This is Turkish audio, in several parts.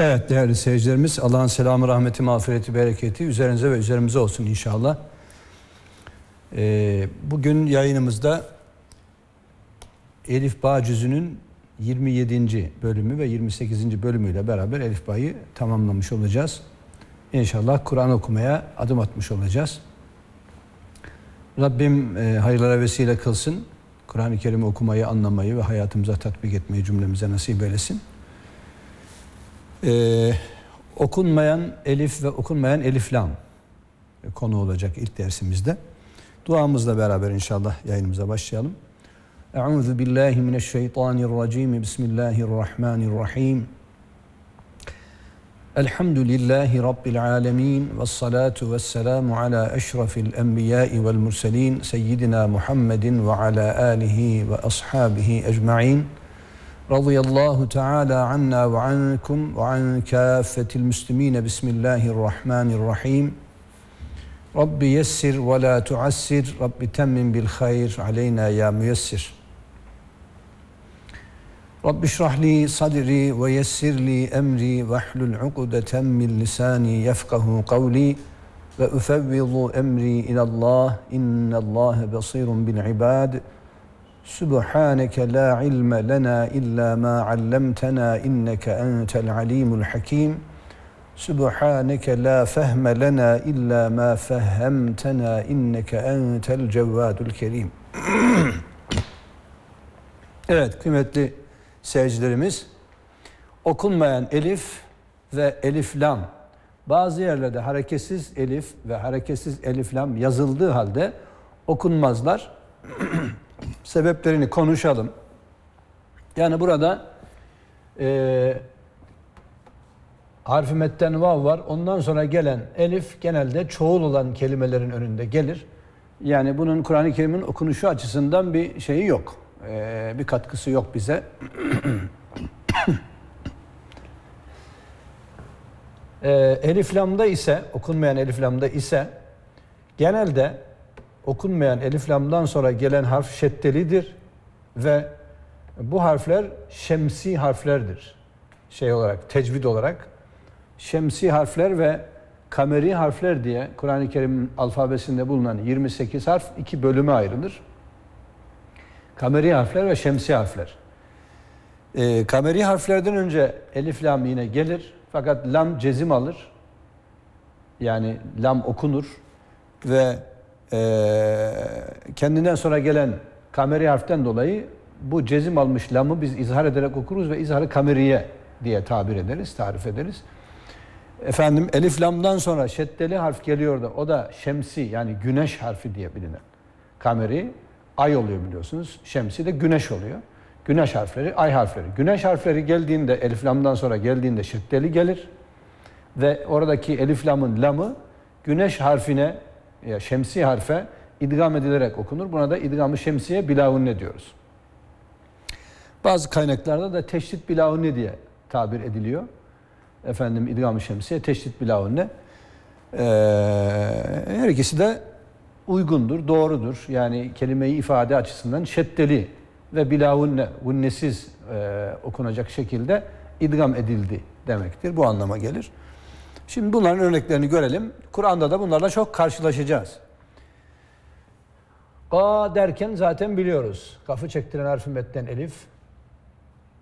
Evet değerli seyircilerimiz Allah'ın selamı, rahmeti, mağfireti, bereketi üzerinize ve üzerimize olsun inşallah. Ee, bugün yayınımızda Elif Bağ Cüzü'nün 27. bölümü ve 28. bölümüyle beraber Elif Bağ'ı tamamlamış olacağız. İnşallah Kur'an okumaya adım atmış olacağız. Rabbim e, hayırlara vesile kılsın. Kur'an-ı Kerim okumayı, anlamayı ve hayatımıza tatbik etmeyi cümlemize nasip eylesin. Ee, okunmayan elif ve okunmayan elif lam konu olacak ilk dersimizde. Duamızla beraber inşallah yayınımıza başlayalım. Euzu billahi mineşşeytanirracim. Bismillahirrahmanirrahim. Elhamdülillahi Rabbil alemin. Ve salatu ve selamu ala eşrafil enbiyai vel murselin. Seyyidina Muhammedin ve ala alihi ve ashabihi ecma'in. رضي الله تعالى عنا وعنكم وعن كافة المسلمين. بسم الله الرحمن الرحيم. رب يسر ولا تعسر. رب تمم بالخير علينا يا ميسر. رب اشرح لي صدري ويسر لي أمري واحلل عقدة من لساني يفقه قولي. وأفوض أمري إلى الله. إن الله بصير بالعباد. Subhaneke la ilme lena illa ma allamtena inneke entel alimul hakim. Subhaneke la fehme lena illa ma fehhemtena inneke entel cevvadul kerim. evet kıymetli seyircilerimiz okunmayan elif ve elif lam bazı yerlerde hareketsiz elif ve hareketsiz elif lam yazıldığı halde okunmazlar. Sebeplerini konuşalım. Yani burada e, harfi metten vav var. Ondan sonra gelen elif genelde çoğul olan kelimelerin önünde gelir. Yani bunun Kur'an-ı Kerim'in okunuşu açısından bir şeyi yok. E, bir katkısı yok bize. e, elif lamda ise, okunmayan elif lamda ise genelde okunmayan elif lamdan sonra gelen harf şeddelidir ve bu harfler şemsi harflerdir. Şey olarak, tecvid olarak şemsi harfler ve kameri harfler diye Kur'an-ı Kerim'in alfabesinde bulunan 28 harf iki bölüme ayrılır. Kameri harfler ve şemsi harfler. E, kameri harflerden önce elif lam yine gelir fakat lam cezim alır. Yani lam okunur ve kendinden sonra gelen kameri harften dolayı bu cezim almış lamı biz izhar ederek okuruz ve izharı kameriye diye tabir ederiz, tarif ederiz. Efendim elif lamdan sonra şeddeli harf geliyor da o da şemsi yani güneş harfi diye bilinen. Kameri ay oluyor biliyorsunuz. Şemsi de güneş oluyor. Güneş harfleri ay harfleri. Güneş harfleri geldiğinde elif lamdan sonra geldiğinde şeddeli gelir. Ve oradaki elif lamın lamı güneş harfine ya şemsi harfe idgam edilerek okunur. Buna da idgamı şemsiye bilavunne diyoruz. Bazı kaynaklarda da teşdit bilavunne diye tabir ediliyor. Efendim idgam-ı şemsiye, teşdit bilavunne. Ee, her ikisi de uygundur, doğrudur. Yani kelimeyi ifade açısından şeddeli ve bilavunne, vunnesiz e, okunacak şekilde idgam edildi demektir. Bu anlama gelir. Şimdi bunların örneklerini görelim. Kur'an'da da bunlarla çok karşılaşacağız. Ka derken zaten biliyoruz. Kafı çektiren harfi metten elif.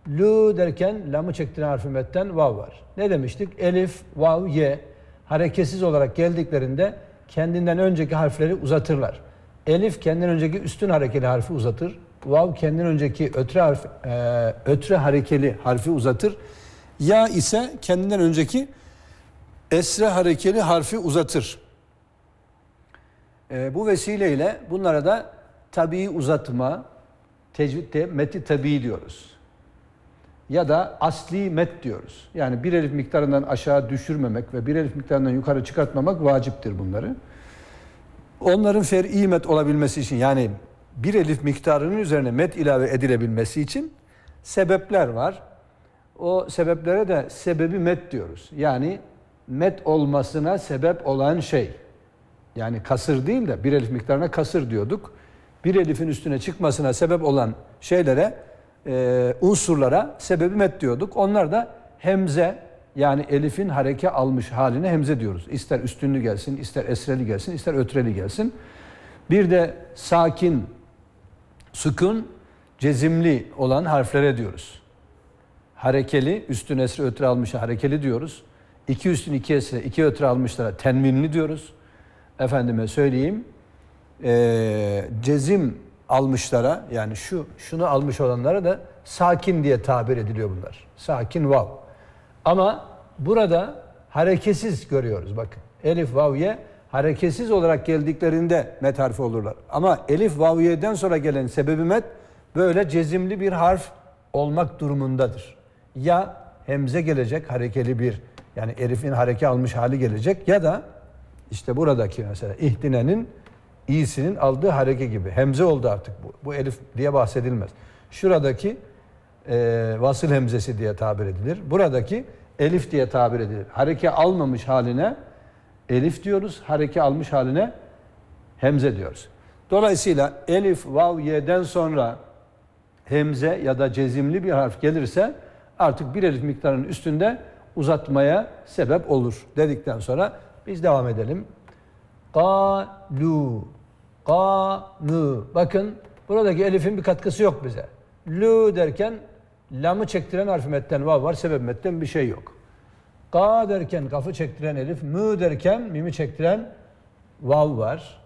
Lu derken lamı çektiren harfi metten vav var. Ne demiştik? Elif, vav, ye hareketsiz olarak geldiklerinde kendinden önceki harfleri uzatırlar. Elif kendinden önceki üstün harekeli harfi uzatır. Vav kendinden önceki ötre harf, e, ötre harekeli harfi uzatır. Ya ise kendinden önceki esre harekeli harfi uzatır. E, bu vesileyle bunlara da tabii uzatma, tecvidde meti tabii diyoruz. Ya da asli met diyoruz. Yani bir elif miktarından aşağı düşürmemek ve bir elif miktarından yukarı çıkartmamak vaciptir bunları. Onların fer'i met olabilmesi için yani bir elif miktarının üzerine met ilave edilebilmesi için sebepler var. O sebeplere de sebebi met diyoruz. Yani met olmasına sebep olan şey. Yani kasır değil de bir elif miktarına kasır diyorduk. Bir elifin üstüne çıkmasına sebep olan şeylere, e, unsurlara sebebi met diyorduk. Onlar da hemze, yani elifin hareke almış haline hemze diyoruz. İster üstünlü gelsin, ister esreli gelsin, ister ötreli gelsin. Bir de sakin, sükun, cezimli olan harflere diyoruz. Harekeli, üstün esre ötre almış harekeli diyoruz. İki üstün iki esre, iki ötre almışlara tenvinli diyoruz. Efendime söyleyeyim, eee, cezim almışlara yani şu şunu almış olanlara da sakin diye tabir ediliyor bunlar. Sakin vav. Ama burada hareketsiz görüyoruz bakın. Elif vav ye hareketsiz olarak geldiklerinde met harfi olurlar. Ama elif vav ye'den sonra gelen sebebi met böyle cezimli bir harf olmak durumundadır. Ya hemze gelecek harekeli bir yani elifin hareke almış hali gelecek ya da işte buradaki mesela ihtinenin iyisinin aldığı hareke gibi. Hemze oldu artık bu. Bu elif diye bahsedilmez. Şuradaki e, vasıl hemzesi diye tabir edilir. Buradaki elif diye tabir edilir. Hareke almamış haline elif diyoruz. Hareke almış haline hemze diyoruz. Dolayısıyla elif, vav, ye'den sonra hemze ya da cezimli bir harf gelirse artık bir elif miktarının üstünde uzatmaya sebep olur dedikten sonra biz devam edelim. Qalu Qanu Bakın buradaki elifin bir katkısı yok bize. Lu derken lamı çektiren harf metten vav var, sebep metten bir şey yok. Ka derken kafı çektiren elif, mü derken mimi çektiren vav var.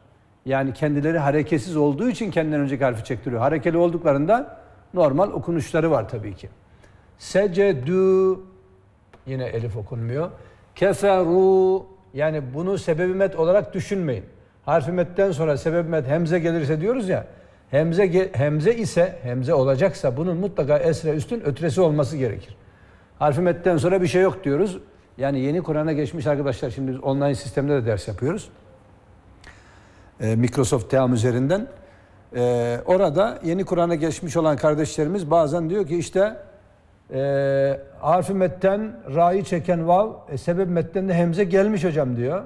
Yani kendileri hareketsiz olduğu için kendinden önceki harfi çektiriyor. Harekeli olduklarında normal okunuşları var tabii ki. Secedü yine elif okunmuyor. Keferu yani bunu sebebi met olarak düşünmeyin. Harfi metten sonra sebebi met hemze gelirse diyoruz ya. Hemze hemze ise hemze olacaksa bunun mutlaka esre üstün ötresi olması gerekir. Harfi metten sonra bir şey yok diyoruz. Yani yeni Kur'an'a geçmiş arkadaşlar şimdi online sistemde de ders yapıyoruz. Ee, Microsoft Team üzerinden. Ee, orada yeni Kur'an'a geçmiş olan kardeşlerimiz bazen diyor ki işte e, harfi metten ra'yı çeken vav e, sebep metten de hemze gelmiş hocam diyor.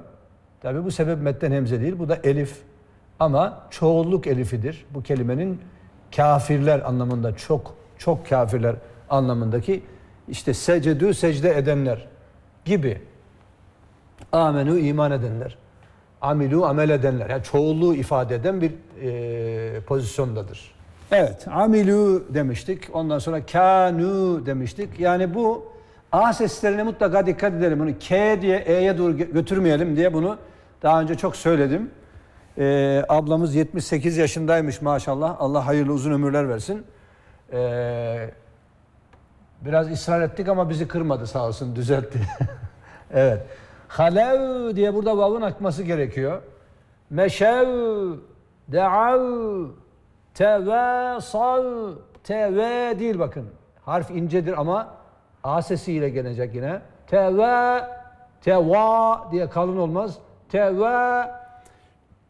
Tabi bu sebep metten hemze değil bu da elif. Ama çoğulluk elifidir. Bu kelimenin kafirler anlamında çok çok kafirler anlamındaki işte secedü secde edenler gibi amenu iman edenler amilu amel edenler yani çoğulluğu ifade eden bir e, pozisyondadır. Evet, amilu demiştik. Ondan sonra kanu demiştik. Yani bu A seslerine mutlaka dikkat edelim. Bunu K diye E'ye doğru gö- götürmeyelim diye bunu daha önce çok söyledim. Ee, ablamız 78 yaşındaymış maşallah. Allah hayırlı uzun ömürler versin. Ee, biraz ısrar ettik ama bizi kırmadı sağ olsun düzeltti. evet. Halev diye burada vavun akması gerekiyor. Meşev, deav, tevasav, teve değil bakın. Harf incedir ama A sesiyle gelecek yine. Teve, teva diye kalın olmaz. Teve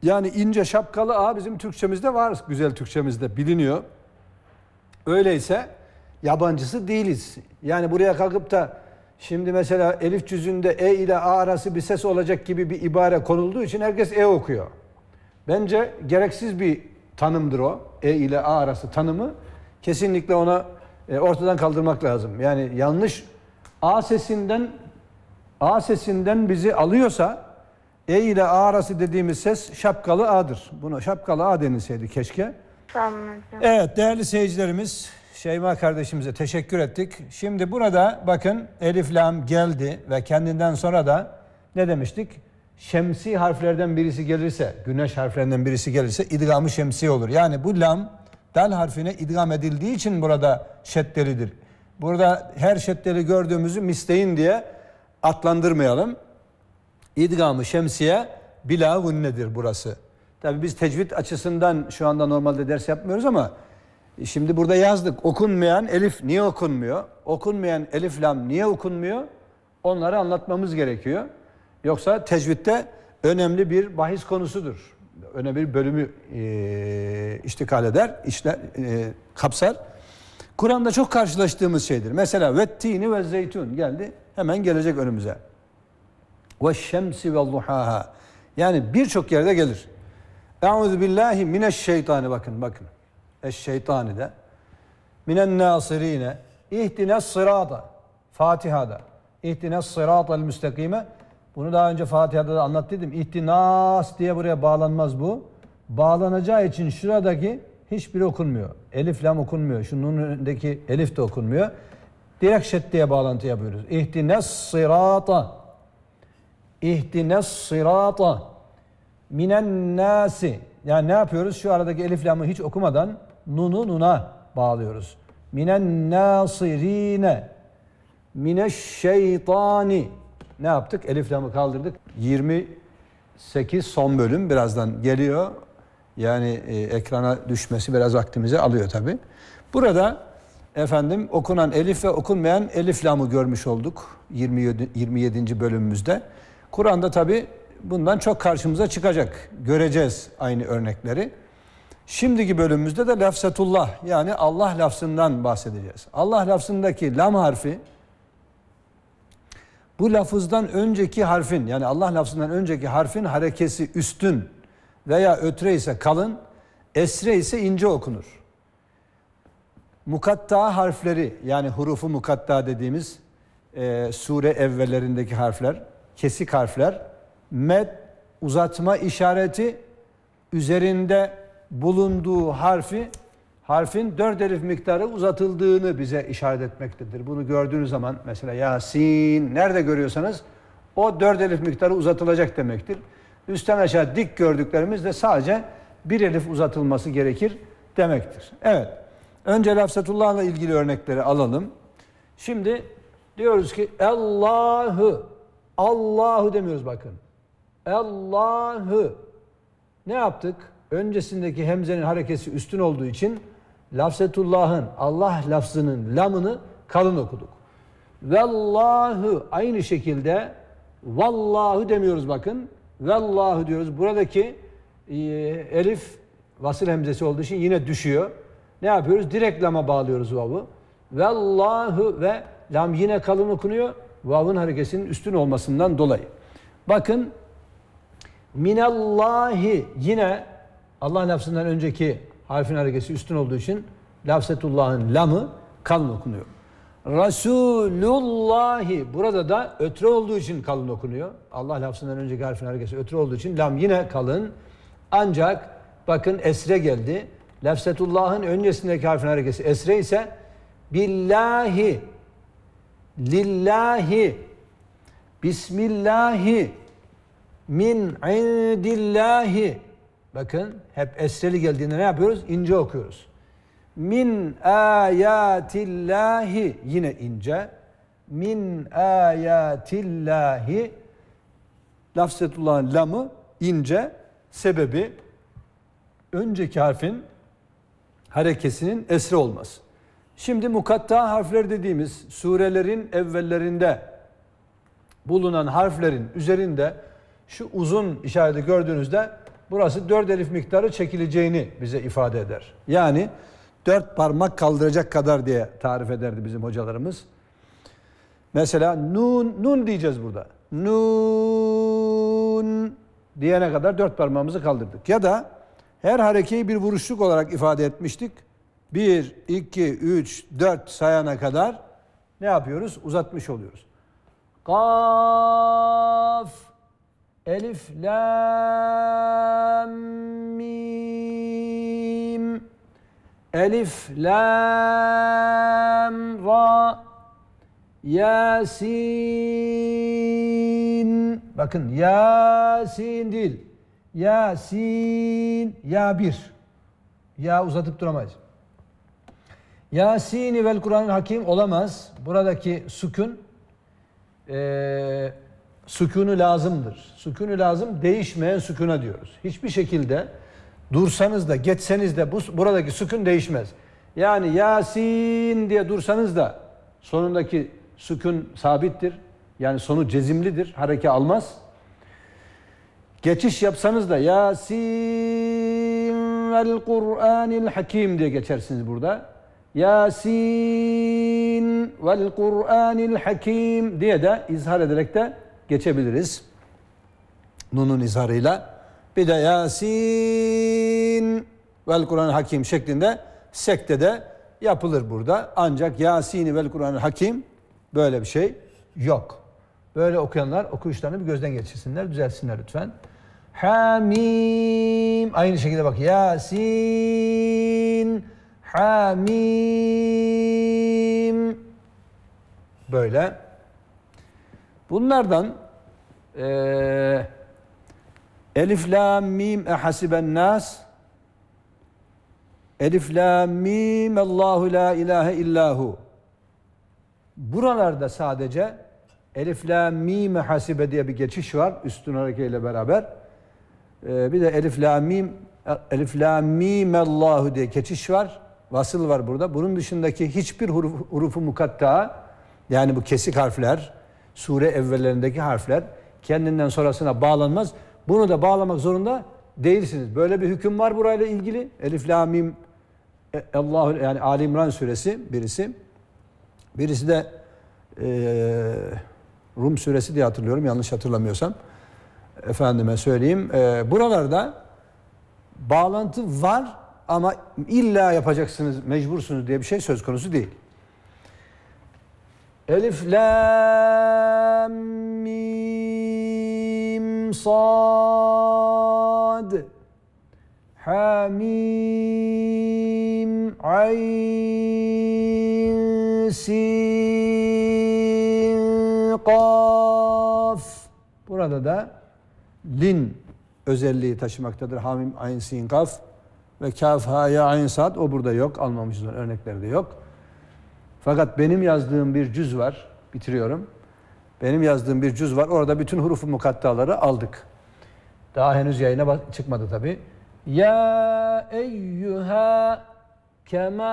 yani ince şapkalı A bizim Türkçemizde var. Güzel Türkçemizde biliniyor. Öyleyse yabancısı değiliz. Yani buraya kalkıp da şimdi mesela elif cüzünde E ile A arası bir ses olacak gibi bir ibare konulduğu için herkes E okuyor. Bence gereksiz bir tanımdır o. E ile A arası tanımı. Kesinlikle ona e, ortadan kaldırmak lazım. Yani yanlış A sesinden A sesinden bizi alıyorsa E ile A arası dediğimiz ses şapkalı A'dır. Buna şapkalı A denilseydi keşke. Tamam hocam. Evet değerli seyircilerimiz Şeyma kardeşimize teşekkür ettik. Şimdi burada bakın Elif Lam geldi ve kendinden sonra da ne demiştik? Şemsi harflerden birisi gelirse, güneş harflerinden birisi gelirse idgamı şemsi olur. Yani bu lam dal harfine idgam edildiği için burada şeddelidir. Burada her şeddeli gördüğümüzü misleyin diye adlandırmayalım. İdgamı şemsiye bila gunnedir burası. Tabii biz tecvid açısından şu anda normalde ders yapmıyoruz ama şimdi burada yazdık. Okunmayan elif niye okunmuyor? Okunmayan elif lam niye okunmuyor? Onları anlatmamız gerekiyor. Yoksa tecvidde önemli bir bahis konusudur. Önemli bir bölümü e, iştikal eder, işler, e, kapsar. Kur'an'da çok karşılaştığımız şeydir. Mesela vettini ve zeytun geldi. Hemen gelecek önümüze ve şemsi ve duhaha. Yani birçok yerde gelir. Euzu billahi mineşşeytani bakın bakın. Eşşeytani de. Minen nasirine. İhdine sırada. Fatiha'da. İhtinas sıratal müstakime. Bunu daha önce Fatiha'da da anlattıydım. İhtinas diye buraya bağlanmaz bu. Bağlanacağı için şuradaki hiçbiri okunmuyor. Elif lam okunmuyor. Şunun önündeki elif de okunmuyor. Direkt şeddeye bağlantı yapıyoruz. İhtinas sırata. İhtinas sırata. Minen nasi. Yani ne yapıyoruz? Şu aradaki elif lamı hiç okumadan nunu nuna bağlıyoruz. Minen nasirine. Mineşşeytani. Ne yaptık? Elif lamı kaldırdık. 28 son bölüm birazdan geliyor. Yani e, ekrana düşmesi biraz vaktimizi alıyor tabi. Burada efendim okunan elif ve okunmayan elif lamı görmüş olduk 27. 27. bölümümüzde. Kur'an'da tabi bundan çok karşımıza çıkacak. Göreceğiz aynı örnekleri. Şimdiki bölümümüzde de lafzatullah yani Allah lafzından bahsedeceğiz. Allah lafzındaki lam harfi bu lafızdan önceki harfin yani Allah lafzından önceki harfin harekesi üstün veya ötre ise kalın, esre ise ince okunur. Mukatta harfleri yani hurufu mukatta dediğimiz e, sure evvellerindeki harfler, kesik harfler, med uzatma işareti üzerinde bulunduğu harfi harfin dört elif miktarı uzatıldığını bize işaret etmektedir. Bunu gördüğünüz zaman mesela Yasin nerede görüyorsanız o dört elif miktarı uzatılacak demektir. Üstten aşağı dik gördüklerimiz de sadece bir elif uzatılması gerekir demektir. Evet. Önce lafzatullah'la ilgili örnekleri alalım. Şimdi diyoruz ki Allahu Allahu demiyoruz bakın. Allahu ne yaptık? Öncesindeki hemzenin harekesi üstün olduğu için lafzetullah'ın Allah lafzının lamını kalın okuduk. Vallahu aynı şekilde vallahu demiyoruz bakın. Vallahu diyoruz. Buradaki e, elif vasıl hemzesi olduğu için yine düşüyor. Ne yapıyoruz? Direkt lama bağlıyoruz vavu. Vallahu ve lam yine kalın okunuyor. Vav'ın harekesinin üstün olmasından dolayı. Bakın minallahi yine Allah lafzından önceki harfin harekesi üstün olduğu için lafzetullah'ın lamı kalın okunuyor. Rasulullahi burada da ötre olduğu için kalın okunuyor. Allah lafzından önceki harfin harekesi ötre olduğu için lam yine kalın. Ancak bakın esre geldi. Lafzetullah'ın öncesindeki harfin harekesi esre ise billahi lillahi bismillahi min indillahi bakın hep esreli geldiğinde ne yapıyoruz? İnce okuyoruz. Min ayatillahi yine ince. Min ayatillahi lafzetullah'ın lamı ince. Sebebi önceki harfin harekesinin esre olması. Şimdi mukatta harfler dediğimiz surelerin evvellerinde bulunan harflerin üzerinde şu uzun işareti gördüğünüzde burası dört elif miktarı çekileceğini bize ifade eder. Yani dört parmak kaldıracak kadar diye tarif ederdi bizim hocalarımız. Mesela nun, nun diyeceğiz burada. Nun diyene kadar dört parmağımızı kaldırdık. Ya da her harekeyi bir vuruşluk olarak ifade etmiştik. 1, 2, 3, 4 sayana kadar ne yapıyoruz? Uzatmış oluyoruz. Kaf, elif, lam, mim, elif, lam, ra, yasin. Bakın yasin değil. Yasin, ya bir. Ya uzatıp duramayız. Yasini vel Kur'an-ı Hakim olamaz. Buradaki sükun e, sükunu lazımdır. Sükunu lazım değişmeyen sükuna diyoruz. Hiçbir şekilde dursanız da geçseniz de bu, buradaki sükun değişmez. Yani Yasin diye dursanız da sonundaki sükun sabittir. Yani sonu cezimlidir. Hareke almaz. Geçiş yapsanız da Yasin vel Kur'anil Hakim diye geçersiniz burada. Yasin vel Kur'anil Hakim diye de izhar ederek de geçebiliriz. Nun'un izharıyla. Bir de Yasin vel Kur'anil Hakim şeklinde sekte de yapılır burada. Ancak Yasin vel Kur'anil Hakim böyle bir şey yok. Böyle okuyanlar okuyuşlarını bir gözden geçirsinler, düzelsinler lütfen. Hamim. Aynı şekilde bak. Yasin. Hamim. Böyle. Bunlardan eee Elif, Lam, Mim, Ehasiben Nas Elif, Lam, Mim, Allahu la ilahe illahu Buralarda sadece Elif, Lam, Mim, Hasibe diye bir geçiş var üstün harekeyle beraber. Ee, bir de Elif, Lam, Mim, Elif, Lam, Mim, Allahu diye geçiş var. Vasıl var burada. Bunun dışındaki hiçbir huruf, hurufu mukatta yani bu kesik harfler, sure evvellerindeki harfler kendinden sonrasına bağlanmaz. Bunu da bağlamak zorunda değilsiniz. Böyle bir hüküm var burayla ilgili. Elif, Lam, Mim, e, Allahu yani Ali İmran suresi birisi. Birisi de eee, Rum suresi diye hatırlıyorum yanlış hatırlamıyorsam. Efendime söyleyeyim. Eee, buralarda bağlantı var ama illa yapacaksınız, mecbursunuz diye bir şey söz konusu değil. Elif, Lam, Mim, Sad, Hamim, Ayn, Sin, Kaf. Burada da lin özelliği taşımaktadır. Hamim, Ayn, Sin, Kaf ve Kaf, Ha, Ya, Ayn, Sad. O burada yok. Almamışız örnekleri de yok. Fakat benim yazdığım bir cüz var. Bitiriyorum. Benim yazdığım bir cüz var. Orada bütün hurufu mukattaları aldık. Daha henüz yayına çıkmadı tabi. Ya eyyüha kema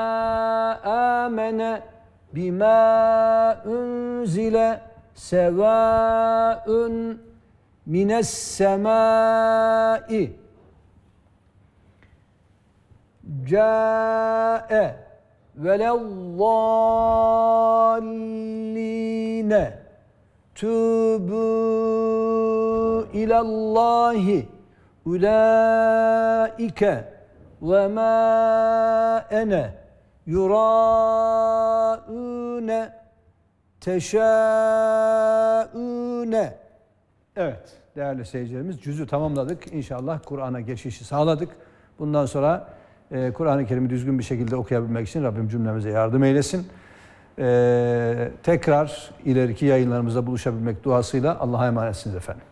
amene bima unzile sevaun mines semai Câe velezzalline tübü ilallahi ulaike ve ma ene yuraune teşaune Evet değerli seyircilerimiz cüzü tamamladık. İnşallah Kur'an'a geçişi sağladık. Bundan sonra e, Kur'an-ı Kerim'i düzgün bir şekilde okuyabilmek için Rabbim cümlemize yardım eylesin. E, tekrar ileriki yayınlarımızda buluşabilmek duasıyla Allah'a emanetsiniz efendim.